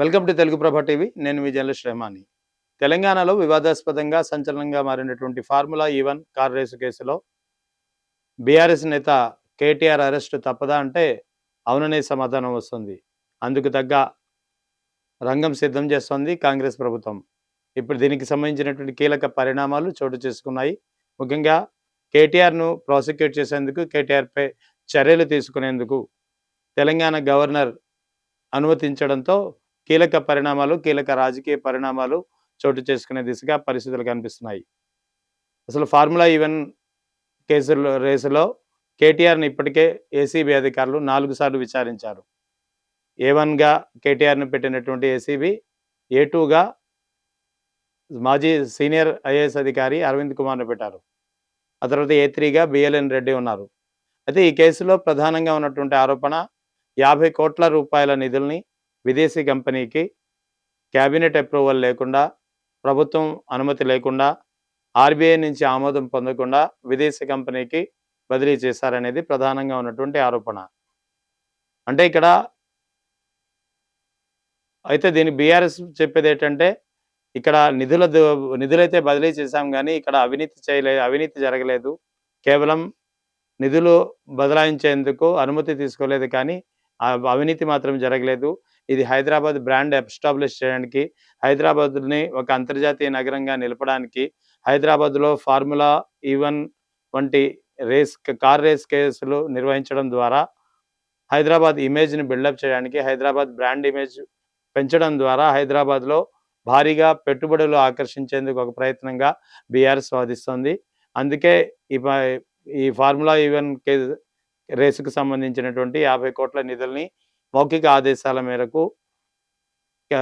Welcome to Telugu Prabha TV. నేను మీ journalist Rehmani తెలంగాణలో వివాదాస్పదంగా సంచలనంగా మారినటువంటి ఫార్ములా e ఈవన్ కార్ రేసు కేసులో బీఆర్ఎస్ నేత కేటీఆర్ అరెస్టు తప్పదా అంటే అవుననే సమాధానం వస్తుంది. అందుకు తగ్గ రంగం సిద్ధం చేస్తోంది కాంగ్రెస్ ప్రభుత్వం. ఇప్పుడు దీనికి సంబంధించినటువంటి కీలక పరిణామాలు చోటు చేసుకున్నాయి. ముఖ్యంగా కేటీఆర్ను ప్రాసిక్యూట్ చేసేందుకు కేటీఆర్పై చర్యలు తీసుకునేందుకు తెలంగాణ గవర్నర్ అనుమతించడంతో కీలక పరిణామాలు కీలక రాజకీయ పరిణామాలు చోటు చేసుకునే దిశగా పరిస్థితులు కనిపిస్తున్నాయి. అసలు ఫార్ములా ఈవెన్ కేసులో రేసులో కేటీఆర్ని ఇప్పటికే ఏసీబీ అధికారులు నాలుగు సార్లు విచారించారు. ఏ వన్గా కేటీఆర్ని పెట్టినటువంటి ఏసీబీ ఏ టూగా మాజీ సీనియర్ ఐఏఎస్ అధికారి అరవింద్ కుమార్ని పెట్టారు. ఆ తర్వాత ఏ త్రీగా బిఎల్ఎన్ రెడ్డి ఉన్నారు. అయితే ఈ కేసులో ప్రధానంగా ఉన్నటువంటి ఆరోపణ యాభై కోట్ల రూపాయల నిధుల్ని విదేశీ కంపెనీకి క్యాబినెట్ అప్రూవల్ లేకుండా ప్రభుత్వం అనుమతి లేకుండా ఆర్బీఐ నుంచి ఆమోదం పొందకుండా విదేశీ కంపెనీకి బదిలీ చేశారనేది ప్రధానంగా ఉన్నటువంటి ఆరోపణ. అంటే ఇక్కడ అయితే దీని బీఆర్ఎస్ చెప్పేది ఏంటంటే ఇక్కడ నిధుల నిధులైతే బదిలీ చేశాం కానీ ఇక్కడ అవినీతి చేయలేదు అవినీతి జరగలేదు. కేవలం నిధులు బదలాయించేందుకు అనుమతి తీసుకోలేదు కానీ అవినీతి మాత్రం జరగలేదు. ఇది హైదరాబాద్ బ్రాండ్ ఎస్టాబ్లిష్ చేయడానికి హైదరాబాద్ని ఒక అంతర్జాతీయ నగరంగా నిలపడానికి హైదరాబాద్లో ఫార్ములా ఈవన్ వంటి రేస్ కార్ రేస్ కేసులు నిర్వహించడం ద్వారా హైదరాబాద్ ఇమేజ్ని బిల్డప్ చేయడానికి హైదరాబాద్ బ్రాండ్ ఇమేజ్ పెంచడం ద్వారా హైదరాబాద్లో భారీగా పెట్టుబడులు ఆకర్షించేందుకు ఒక ప్రయత్నంగా బీఆర్ఎస్ స్వాదిస్తుంది అందుకే ఈ ఈ ఫార్ములా ఈవెన్ కే రేసుకు సంబంధించినటువంటి యాభై కోట్ల నిధుల్ని మౌఖిక ఆదేశాల మేరకు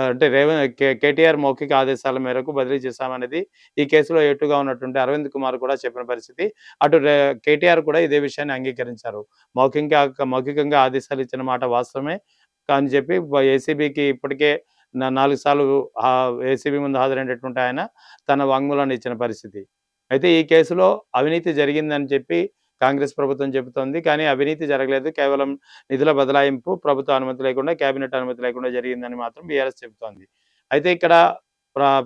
అంటే రేవ కే- కేటీఆర్ మౌఖిక ఆదేశాల మేరకు బదిలీ చేశామనేది ఈ కేసులో ఎటుగా ఉన్నటువంటి అరవింద్ కుమార్ కూడా చెప్పిన పరిస్థితి. అటు కేటీఆర్ కూడా ఇదే విషయాన్ని అంగీకరించారు. మౌఖిక మౌఖికంగా ఆదేశాలు ఇచ్చిన మాట వాస్తవమే అని చెప్పి ఏసీబీకి ఇప్పటికే నాలుగు సార్లు ఏసీబీ ముందు హాజరైనటువంటి ఆయన తన వాంగ్మూలాన్ని ఇచ్చిన పరిస్థితి. అయితే ఈ కేసులో అవినీతి జరిగిందని చెప్పి కాంగ్రెస్ ప్రభుత్వం చెబుతోంది. కానీ అవినీతి జరగలేదు. కేవలం నిధుల బదలాయింపు ప్రభుత్వ అనుమతి లేకుండా కేబినెట్ అనుమతి లేకుండా జరిగిందని మాత్రం బీఆర్ఎస్ చెబుతోంది. అయితే ఇక్కడ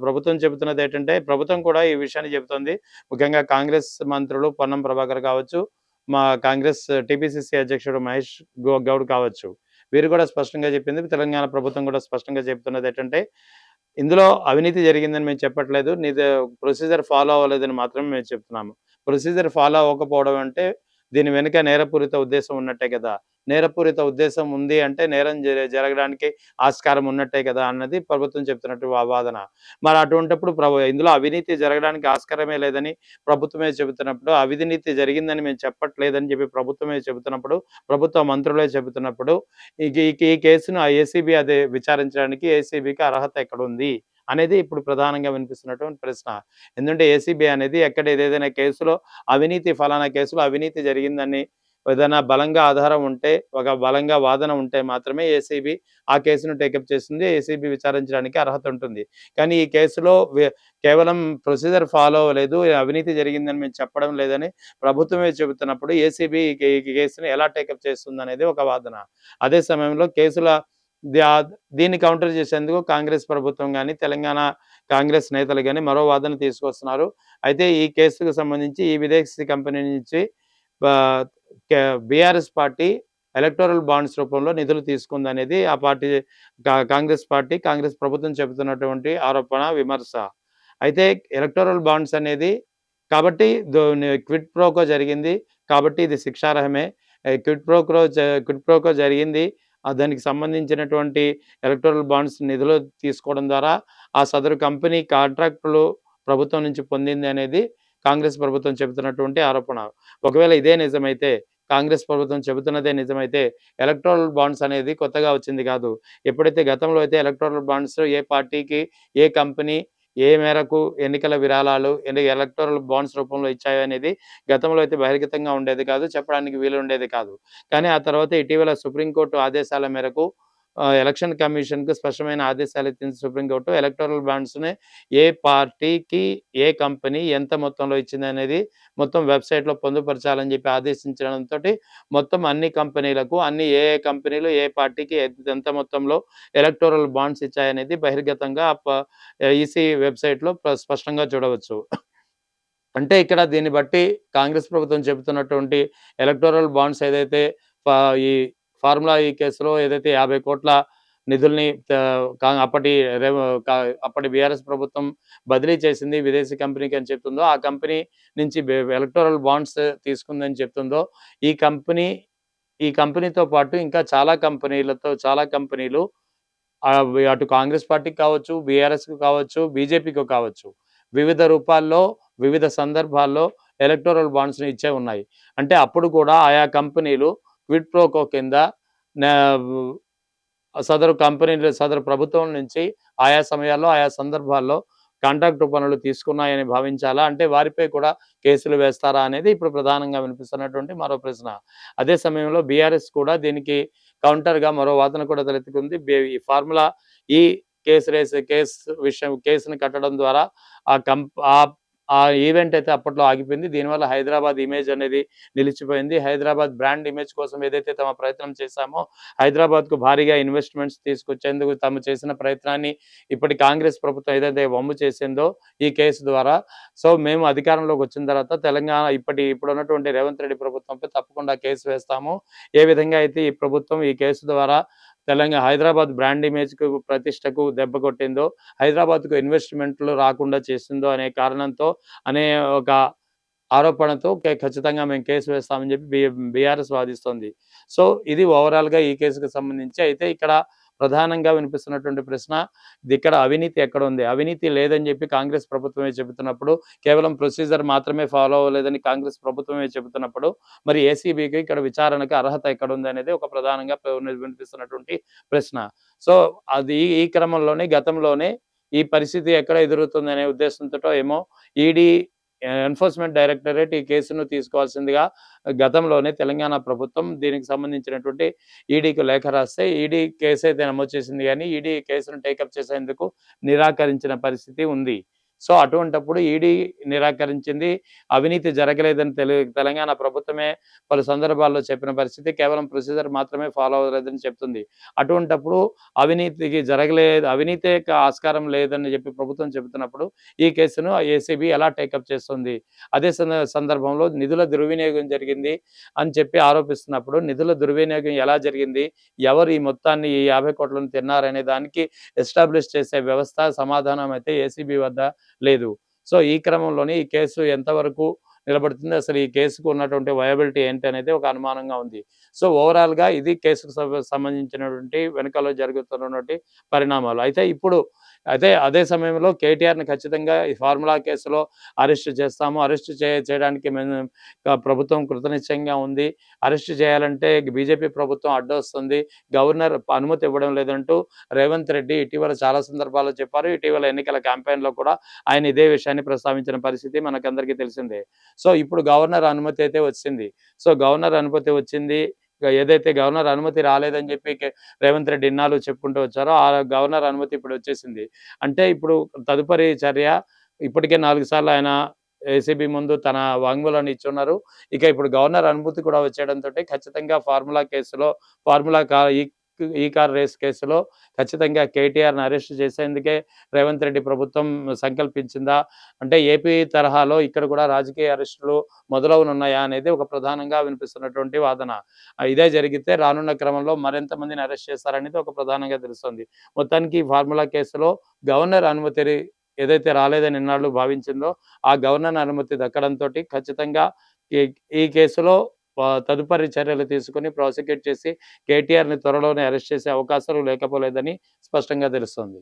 ప్రభుత్వం చెబుతున్నది ఏంటంటే ప్రభుత్వం కూడా ఈ విషయాన్ని చెబుతోంది. ముఖ్యంగా కాంగ్రెస్ మంత్రులు పొన్నం ప్రభాకర్ కావచ్చు మా కాంగ్రెస్ టీపీసీసీ అధ్యక్షుడు మహేష్ గౌడ్ కావచ్చు. వీరు కూడా స్పష్టంగా చెప్పింది. తెలంగాణ ప్రభుత్వం కూడా స్పష్టంగా చెప్తున్నది ఏంటంటే ఇందులో అవినీతి జరిగిందని మేము చెప్పట్లేదు. నీది ప్రొసీజర్ ఫాలో అవ్వలేదని మాత్రమే మేము చెప్తున్నాము. ప్రొసీజర్ ఫాలో అవ్వకపోవడం అంటే దీని వెనుక నేరపూరిత ఉద్దేశం ఉన్నట్టే కదా. నేరపూరిత ఉద్దేశం ఉంది అంటే నేరం జరగడానికి ఆస్కారం ఉన్నట్టే కదా అన్నది ప్రభుత్వం చెప్తున్నట్టు వాదన. మరి అటువంటిప్పుడు ప్రభు ఇందులో అవినీతి జరగడానికి ఆస్కారమే లేదని ప్రభుత్వమే చెబుతున్నప్పుడు అవినీతి జరిగిందని మేము చెప్పట్లేదని చెప్పి ప్రభుత్వమే చెబుతున్నప్పుడు ప్రభుత్వ మంత్రులే చెబుతున్నప్పుడు ఈ కేసును ఆ ఏసీబీ అదే విచారించడానికి ఏసీబీకి అర్హత ఎక్కడ ఉంది అనేది ఇప్పుడు ప్రధానంగా వినిపిస్తున్నటువంటి ప్రశ్న. ఎందుకంటే ఏసీబీ అనేది ఎక్కడ ఏదైనా కేసులో అవినీతి ఫలానా కేసులో అవినీతి జరిగిందని ఏదైనా బలంగా ఆధారం ఉంటే ఒక బలంగా వాదన ఉంటే మాత్రమే ఏసీబీ ఆ కేసును టేకప్ చేస్తుంది ఏసీబీ విచారించడానికి అర్హత ఉంటుంది. కానీ ఈ కేసులో కేవలం ప్రొసీజర్ ఫాలో అవ్వలేదు అవినీతి జరిగిందని మేము చెప్పడం లేదని ప్రభుత్వమే చెబుతున్నప్పుడు ఏసీబీ ఈ కేసును ఎలా టేకప్ చేస్తుంది అనేది ఒక వాదన. అదే సమయంలో కేసుల దీన్ని కౌంటర్ చేసేందుకు కాంగ్రెస్ ప్రభుత్వం కానీ తెలంగాణ కాంగ్రెస్ నేతలు కానీ మరో వాదన తీసుకొస్తున్నారు. అయితే ఈ కేసుకు సంబంధించి ఈ విదేశీ కంపెనీ నుంచి బీఆర్ఎస్ పార్టీ ఎలక్టోరల్ బాండ్స్ రూపంలో నిధులు తీసుకుందనేది ఆ పార్టీ కాంగ్రెస్ పార్టీ కాంగ్రెస్ ప్రభుత్వం చెబుతున్నటువంటి ఆరోపణ విమర్శ. అయితే ఎలక్టోరల్ బాండ్స్ అనేది కాబట్టి క్విట్ ప్రోకో జరిగింది. కాబట్టి ఇది శిక్షార్హమే. Quid pro quo quid pro quo జరిగింది. దానికి సంబంధించినటువంటి ఎలక్టోరల్ బాండ్స్ నిధులు తీసుకోవడం ద్వారా ఆ సదరు కంపెనీ కాంట్రాక్టులు ప్రభుత్వం నుంచి పొందింది అనేది కాంగ్రెస్ ప్రభుత్వం చెబుతున్నటువంటి ఆరోపణ. ఒకవేళ ఇదే నిజమైతే కాంగ్రెస్ ప్రభుత్వం చెబుతున్నదే నిజమైతే ఎలక్ట్రల్ బాండ్స్ అనేది కొత్తగా వచ్చింది కాదు. ఎప్పుడైతే గతంలో అయితే ఎలక్ట్రల్ బాండ్స్ ఏ పార్టీకి ఏ కంపెనీ ఏ మేరకు ఎన్నికల విరాళాలు ఎన్ని ఎలక్టోరల్ బాండ్స్ రూపంలో ఇచ్చాయో అనేది గతంలో అయితే బహిర్గతంగా ఉండేది కాదు చెప్పడానికి వీలు ఉండేది కాదు. కానీ ఆ తర్వాత ఇటీవల సుప్రీంకోర్టు ఆదేశాల మేరకు ఎలక్షన్ కమిషన్‌కు స్పష్టమైన ఆదేశాలు ఇచ్చింది సుప్రీంకోర్టు. ఎలక్టోరల్ బాండ్స్‌ని ఏ పార్టీకి, ఏ కంపెనీ ఎంత మొత్తంలో ఇచ్చింది అనేది మొత్తం వెబ్‌సైట్‌లో పొందుపరచాలని చెప్పి ఆదేశించడంతో మొత్తం అన్ని కంపెనీలకు, అన్ని ఏ ఏ కంపెనీలు ఏ పార్టీకి ఎంత మొత్తంలో ఎలక్టోరల్ బాండ్స్ ఇచ్చాయనేది బహిర్గతంగా ఈసీ వెబ్‌సైట్‌లో స్పష్టంగా చూడవచ్చు. అంటే ఇక్కడ దీన్ని బట్టి కాంగ్రెస్ ప్రభుత్వం చెబుతున్నటువంటి ఎలక్టోరల్ బాండ్స్ ఏదైతే ఈ ఫార్ములా ఈ కేసులో ఏదైతే యాభై కోట్ల నిధుల్ని అప్పటి అప్పటి బీఆర్ఎస్ ప్రభుత్వం బదిలీ చేసింది విదేశీ కంపెనీకి అని చెప్తుందో, ఆ కంపెనీ నుంచి ఎలక్టోరల్ బాండ్స్ తీసుకుందని చెప్తుందో, ఈ కంపెనీ ఈ కంపెనీతో పాటు ఇంకా చాలా కంపెనీలతో చాలా కంపెనీలు అటు కాంగ్రెస్ పార్టీకి కావచ్చు, బీఆర్ఎస్‌కి కావచ్చు, బీజేపీకి కావచ్చు. వివిధ రూపాల్లో, వివిధ సందర్భాల్లో ఎలక్టోరల్ బాండ్స్‌ని ఇచ్చే ఉన్నాయి. అంటే అప్పుడు కూడా ఆయా కంపెనీలు క్విడ్ ప్రోకో కింద సదరు కంపెనీలు సదరు ప్రభుత్వం నుంచి ఆయా సమయాల్లో, ఆయా సందర్భాల్లో కాంట్రాక్ట్ పనులు తీసుకున్నాయని భావించాలా? అంటే వారిపై కూడా కేసులు వేస్తారా? అనేది ఇప్పుడు ప్రధానంగా వినిపిస్తున్నటువంటి మరో ప్రశ్న. అదే సమయంలో బీఆర్ఎస్ కూడా దీనికి కౌంటర్‌గా మరో వాదన కూడా తలెత్తుకుంది. ఈ ఫార్ములా ఈ కేసు రేస్ కేస్ విషయం కేసును కట్టడం ద్వారా ఆ కంప్ ఆ ఆ ఈవెంట్ అయితే అప్పట్లో ఆగిపోయింది. దీనివల్ల హైదరాబాద్ ఇమేజ్ అనేది నిలిచిపోయింది. హైదరాబాద్ బ్రాండ్ ఇమేజ్ కోసం ఏదైతే తమ ప్రయత్నం చేశామో, హైదరాబాద్‌కు భారీగా ఇన్వెస్ట్‌మెంట్స్ తీసుకొచ్చేందుకు తాము చేసిన ప్రయత్నాన్ని ఇప్పటి కాంగ్రెస్ ప్రభుత్వం ఏదైతే వమ్ము చేసిందో ఈ కేసు ద్వారా, సో మేము అధికారంలోకి వచ్చిన తర్వాత తెలంగాణ ఇప్పటి ఇప్పుడు ఉన్నటువంటి రేవంత్ రెడ్డి ప్రభుత్వంపై తప్పకుండా కేసు వేస్తాము. ఏ విధంగా అయితే ఈ ప్రభుత్వం ఈ కేసు ద్వారా తెలంగాణ హైదరాబాద్ బ్రాండ్ ఇమేజ్‌కు, ప్రతిష్టకు దెబ్బ కొట్టిందో, హైదరాబాద్‌కు ఇన్వెస్ట్‌మెంట్‌లు రాకుండా చేసిందో అనే కారణంతో అనే ఒక ఆరోపణతో ఖచ్చితంగా మేము కేసు వేస్తామని చెప్పి బి బీఆర్ఎస్ వాదిస్తోంది. సో ఇది ఓవరాల్‌గా ఈ కేసుకు సంబంధించి. అయితే ఇక్కడ ప్రధానంగా వినిపిస్తున్నటువంటి ప్రశ్న ఇది ఇక్కడ అవినీతి ఎక్కడ ఉంది అవినీతి లేదని చెప్పి కాంగ్రెస్ ప్రభుత్వమే చెబుతున్నప్పుడు, కేవలం ప్రొసీజర్ మాత్రమే ఫాలో అవ్వలేదని కాంగ్రెస్ ప్రభుత్వమే చెబుతున్నప్పుడు, మరి ఏసీబీకి ఇక్కడ విచారణకు అర్హత ఇక్కడ ఉంది అనేది ఒక ప్రధానంగా వినిపిస్తున్నటువంటి ప్రశ్న. సో అది ఈ క్రమంలోనే గతంలోనే ఈ పరిస్థితి ఎక్కడ ఎదురుతుంది అనే ఉద్దేశంతో ఏమో ఈడీ ఎన్ఫోర్స్‌మెంట్ డైరెక్టరేట్ ఈ కేసును తీసుకోవాల్సిందిగా గతంలోనే తెలంగాణ ప్రభుత్వం దీనికి సంబంధించినటువంటి ఈడీకి లేఖ రాస్తే, ఈడీ అయితే నమోదు చేసింది కానీ ఈడీ కేసును టేకప్ చేసేందుకు నిరాకరించిన పరిస్థితి ఉంది. సో అటువంటప్పుడు ఈడీ నిరాకరించింది. అవినీతి జరగలేదని తెలి తెలంగాణ ప్రభుత్వమే పలు సందర్భాల్లో చెప్పిన పరిస్థితి. కేవలం ప్రొసీజర్ మాత్రమే ఫాలో అవ్వలేదని చెప్తుంది. అటువంటప్పుడు అవినీతికి జరగలేదు అవినీతే ఆస్కారం లేదని చెప్పి ప్రభుత్వం చెబుతున్నప్పుడు, ఈ కేసును ఏసీబీ ఎలా టేకప్ చేస్తుంది? అదే సందర్భంలో నిధుల దుర్వినియోగం జరిగింది అని చెప్పి ఆరోపిస్తున్నప్పుడు, నిధుల దుర్వినియోగం ఎలా జరిగింది? ఎవరు ఈ మొత్తాన్ని ఈ యాభై కోట్లను తిన్నారనే దానికి ఎస్టాబ్లిష్ చేసే వ్యవస్థ, సమాధానం అయితే ఏసీబీ వద్ద లేదు. సో ఈ క్రమంలోనే ఈ కేసు ఎంతవరకు నిలబడుతుంది? అసలు ఈ కేసుకు ఉన్నటువంటి వయబిలిటీ ఏంటి అనేది ఒక అనుమానంగా ఉంది. సో ఓవరాల్‌గా ఇది కేసుకు సంబంధించినటువంటి వెనకాల జరుగుతున్నటువంటి పరిణామాలు. అయితే ఇప్పుడు అయితే అదే సమయంలో కేటీఆర్‌ని ఖచ్చితంగా ఈ ఫార్ములా కేసులో అరెస్ట్ చేస్తాము. అరెస్ట్ చేయడానికి మేము ప్రభుత్వం కృతనిశ్చయంగా ఉంది. అరెస్ట్ చేయాలంటే బీజేపీ ప్రభుత్వం అడ్డొస్తుంది. గవర్నర్ అనుమతి ఇవ్వడం లేదంటూ రేవంత్ రెడ్డి ఇటీవల చాలా సందర్భాల్లో చెప్పారు. ఇటీవల ఎన్నికల క్యాంపెయిన్‌లో కూడా ఆయన ఇదే విషయాన్ని ప్రస్తావించిన పరిస్థితి మనకందరికీ తెలిసిందే. సో ఇప్పుడు గవర్నర్ అనుమతి అయితే వచ్చింది. సో గవర్నర్ అనుమతి వచ్చింది. ఏదైతే గవర్నర్ అనుమతి రాలేదని చెప్పి రేవంత్ రెడ్డి ఇన్నాళ్ళు చెప్పుకుంటూ వచ్చారో, ఆ గవర్నర్ అనుమతి ఇప్పుడు వచ్చేసింది. అంటే ఇప్పుడు తదుపరి చర్య ఇప్పటికే నాలుగు సార్లు ఆయన ఏసీబీ ముందు తన వాంగ్మూలాన్ని ఇచ్చున్నారు. ఇక ఇప్పుడు గవర్నర్ అనుమతి కూడా వచ్చేయడంతో ఖచ్చితంగా ఫార్ములా కేసులో ఫార్ములా కా ఈ ఈ కార్ రేస్ కేసులో ఖచ్చితంగా కేటీఆర్‌ని అరెస్ట్ చేసేందుకే రేవంత్ రెడ్డి ప్రభుత్వం సంకల్పించిందా? అంటే ఏపీ తరహాలో ఇక్కడ కూడా రాజకీయ అరెస్టులు మొదలవనున్నాయా? అనేది ఒక ప్రధానంగా వినిపిస్తున్నటువంటి వాదన. ఇదే జరిగితే రానున్న క్రమంలో మరింత మందిని అరెస్ట్ చేస్తారనేది ఒక ప్రధానంగా తెలుస్తుంది మొత్తానికి ఈ ఫార్ములా కేసులో గవర్నర్ అనుమతి ఏదైతే రాలేదని నిన్నాళ్ళు భావించిందో, ఆ గవర్నర్ అనుమతి దక్కడంతో ఖచ్చితంగా ఈ ఈ కేసులో తదుపరి చర్యలు తీసుకొని ప్రాసిక్యూట్ చేసి కేటీఆర్‌ని త్వరలోనే అరెస్ట్ చేసే అవకాశాలు లేకపోలేదని స్పష్టంగా తెలుస్తోంది.